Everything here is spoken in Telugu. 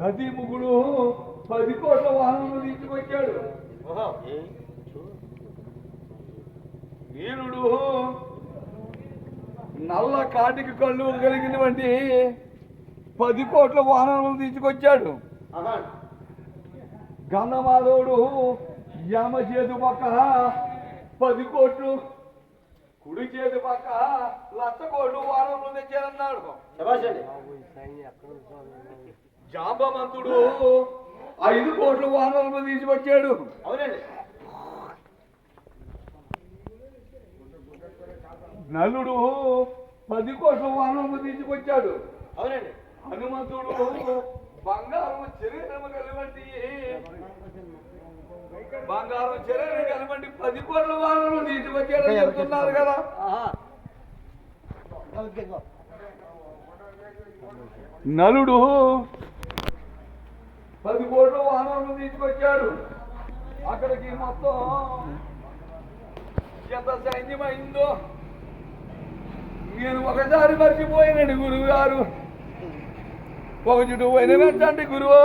నదీముఖుడు పది కోట్ల వాహనములు తీసుకొచ్చాడు. వీరుడు నల్ల కాటికి కళ్ళు కలిగినటువంటి పది కోట్ల వాహనములు తీసుకొచ్చాడు. గంధమాధవుడు యమ చేతు పక్క పది కోట్లు కుడి చేతి పక్క లక్ష కోట్లు వాహనములు తెచ్చారన్నాడు జాంబవంతుడు ఐదు కోట్ల వాహనాలను తీసుకొచ్చాడు. అవునండి. నలుడు పది కోట్ల వాహనాలను తీసుకొచ్చాడు. అవునండి. హనుమంతుడు బంగారం శరీరం కలివంటి బంగారం శరీరం కలివంటి పది కోట్ల వాహనాలను తీసుకొచ్చాడని చెప్తున్నారు కదా. నలుడు పది కోట్ల వాహనాలను తీసుకొచ్చాడు అక్కడికి మొత్తం ఎంత సైన్యమైందో. నేను ఒకసారి మర్చిపోయినండి గురువు గారు. ఒక చుట్టూ పోయిన వెంటండి గురువు